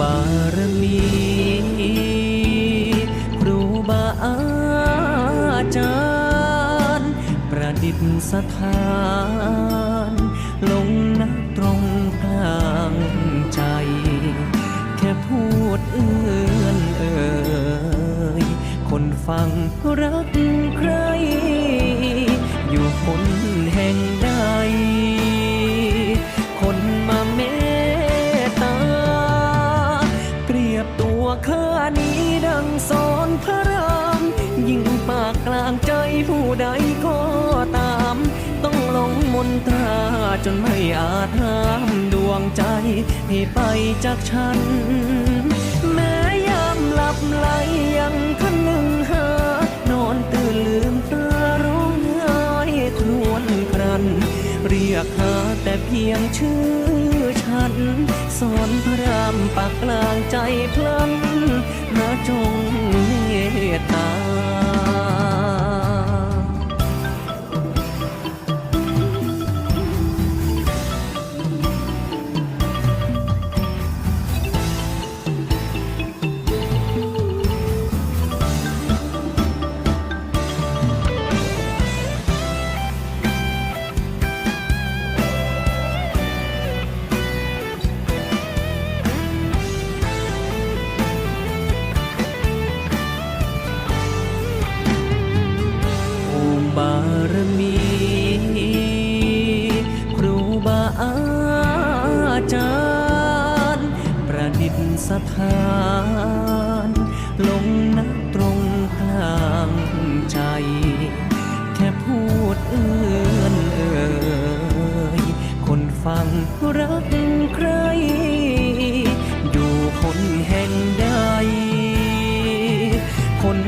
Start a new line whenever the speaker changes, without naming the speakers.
บารมีครูบาอาจารย์ ประดิษฐาน ลงนักตรงกลางใจ แค่พูดเอื้อนเอ่ยคนฟังรักใคร อยู่คน ตัวเคอนี้ดังสอนพระรามยิ่งปากกลางใจผู้ใดก็ตาม ต้องลงมนตราจนไม่อาจห้ามดวงใจให้ไปจากฉัน เรียกหาแต่เพียงชื่อฉัน สอนพระรามปากกลางใจพลันหาจงเมตตา สถาน ลงนักตรงกลางใจ แค่พูดเอื้อนเอ่ยคนฟังรักใคร อยู่คนแห่งใดคน